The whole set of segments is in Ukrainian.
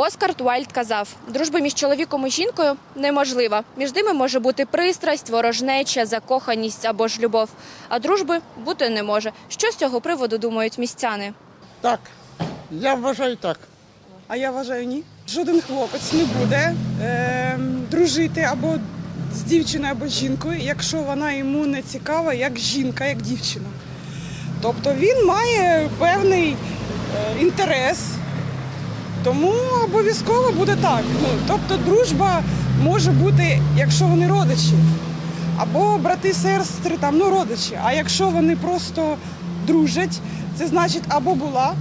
Оскар Уайльд казав: дружба між чоловіком і жінкою неможлива. Між ними може бути пристрасть, ворожнеча, закоханість або ж любов. А дружби бути не може. Що з цього приводу думають містяни? Так, я вважаю так. А я вважаю, ні. Жоден хлопець не буде е, дружити або з дівчиною, або з жінкою, якщо вона йому не цікава, як жінка, як дівчина. Тобто він має певний е, інтерес, тому обов'язково буде так. Ну, тобто дружба може бути, якщо вони родичі, або брати, сестри, там, ну, родичі. А якщо вони просто дружать, це значить або була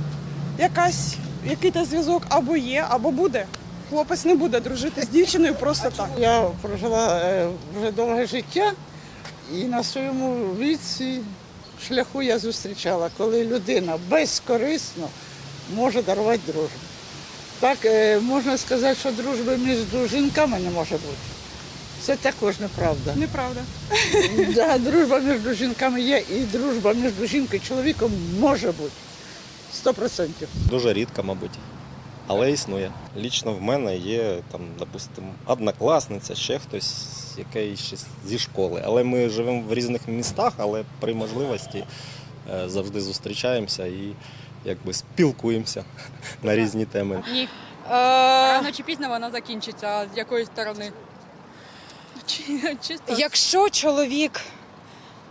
якась якийсь зв'язок, або є, або буде. Хлопець не буде дружити з дівчиною просто так. Я прожила е, вже довге життя і на своєму віці шляху я зустрічала, коли людина безкорисно може дарувати дружбу. Так е, можна сказати, що дружби між жінками не може бути. Це також неправда. Неправда. Да, дружба між жінками є, і дружба між жінкою і чоловіком може бути. Сто процентів. Дуже рідко, мабуть. Але існує. Лічно в мене є там, допустимо, однокласниця, ще хтось, який ще зі школи. Але ми живемо в різних містах, але при можливості е, завжди зустрічаємося і якби спілкуємося на різні теми. Ні. Е, Рано чи пізно вона закінчиться. З якої сторони? Чи- Чисто Якщо чоловік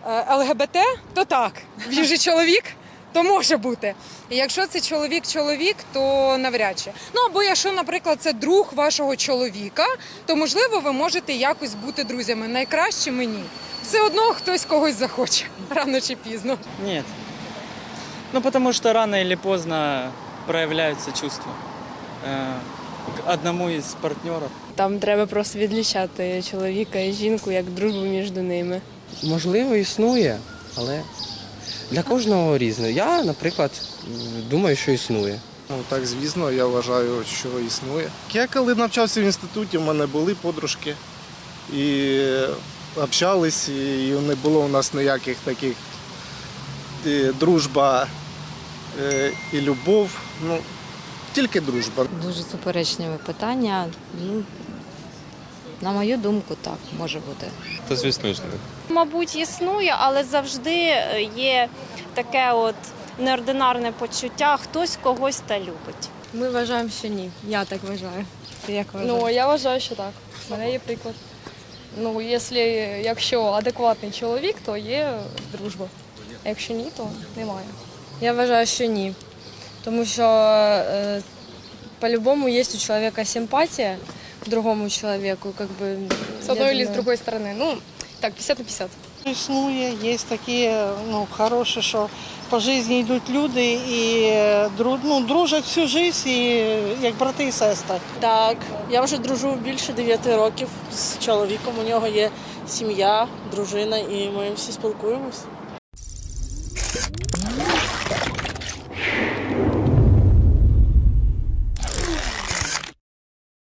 е, ЛГБТ, то так. Він же чоловік, то може бути. І якщо це чоловік-чоловік, то навряд чи. Ну або якщо, наприклад, це друг вашого чоловіка, то можливо ви можете якось бути друзями. Найкраще мені. Все одно хтось когось захоче рано чи пізно. Нет. Ну, потому что рано или поздно проявляются чувства э, к одному из партнеров. Там треба просто відлічати чоловіка і жінку як дружбу між ними. Можливо, існує, але для кожного різне. Я, наприклад, думаю, що існує. Ну так, звісно, я вважаю, що існує. Я коли навчався в інституті, у мене були подружки і общались, і не було у нас ніяких таких е, дружба е, і любов. Ну, тільки дружба. Дуже суперечливе питання. Ну, на мою думку, так, може бути. Та звісно існує. Мабуть, існує, але завжди е, є таке от неординарне почуття, хтось когось та любить. Ми вважаємо, що ні. Я так вважаю. Ти як вважаєш? Ну, я вважаю, що так. У мене є приклад. Ну, якщо, якщо адекватний чоловік, то є дружба. А якщо ні, то немає. Я вважаю, що ні. Тому що е, по-любому є у чоловіка симпатія к другому чоловіку. Как бы, З одної я чи з думаю, другої сторони. Ну, так, 50 на 50. Існує, є такі ну, хороші, що по житті йдуть люди і дру- ну, дружать всю життя, і, як брати і сестри. Так, я вже дружу більше 9 років з чоловіком. У нього є сім'я, дружина, і ми всі спілкуємось.